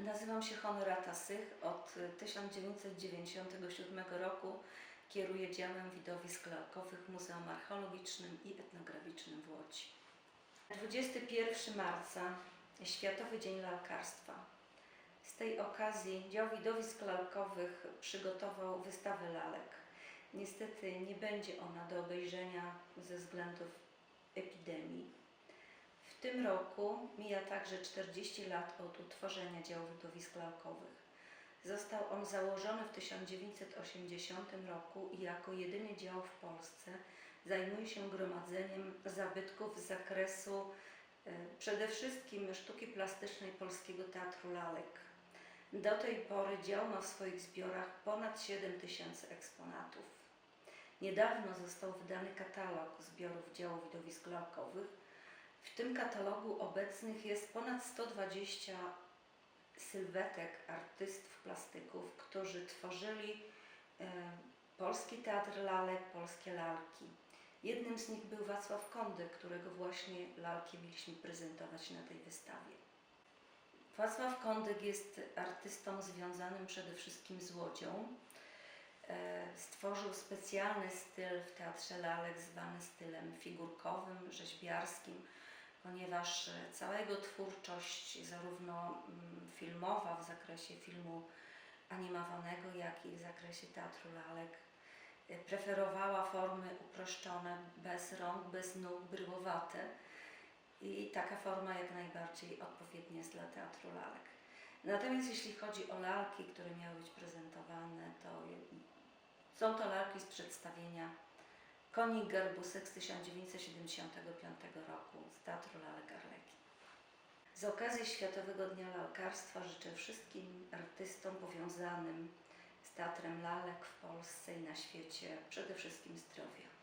Nazywam się Honorata Sych. Od 1997 roku kieruję działem widowisk lalkowych Muzeum Archeologicznym i Etnograficznym w Łodzi. 21 marca Światowy Dzień Lalkarstwa. Z tej okazji dział widowisk lalkowych przygotował wystawę lalek. Niestety nie będzie ona do obejrzenia ze względów. W tym roku mija także 40 lat od utworzenia działu widowisk lalkowych. Został on założony w 1980 roku i jako jedyny dział w Polsce zajmuje się gromadzeniem zabytków z zakresu e, przede wszystkim sztuki plastycznej Polskiego Teatru Lalek. Do tej pory dział ma w swoich zbiorach ponad 7 tysięcy eksponatów. Niedawno został wydany katalog zbiorów działów widowisk lalkowych. W tym katalogu obecnych jest ponad 120 sylwetek artystów plastyków, którzy tworzyli e, polski teatr lalek, polskie lalki. Jednym z nich był Wacław Kondy, którego właśnie lalki mieliśmy prezentować na tej wystawie. Wacław Kondyk jest artystą związanym przede wszystkim z Łodzią. E, Stworzył specjalny styl w teatrze lalek zwany stylem figurkowym, rzeźbiarskim, ponieważ e, cała jego twórczość, zarówno mm, filmowa w zakresie filmu animowanego, jak i w zakresie teatru lalek, e, preferowała formy uproszczone, bez rąk, bez nóg, bryłowate. I taka forma jak najbardziej odpowiednia jest dla teatru lalek. Natomiast jeśli chodzi o lalki, które miały być prezentowane, to są to lalki z przedstawienia Konik Garbusek z 1975 roku z Teatru Lalek Arleki. Z okazji Światowego Dnia Lalkarstwa życzę wszystkim artystom powiązanym z Teatrem Lalek w Polsce i na świecie przede wszystkim zdrowia.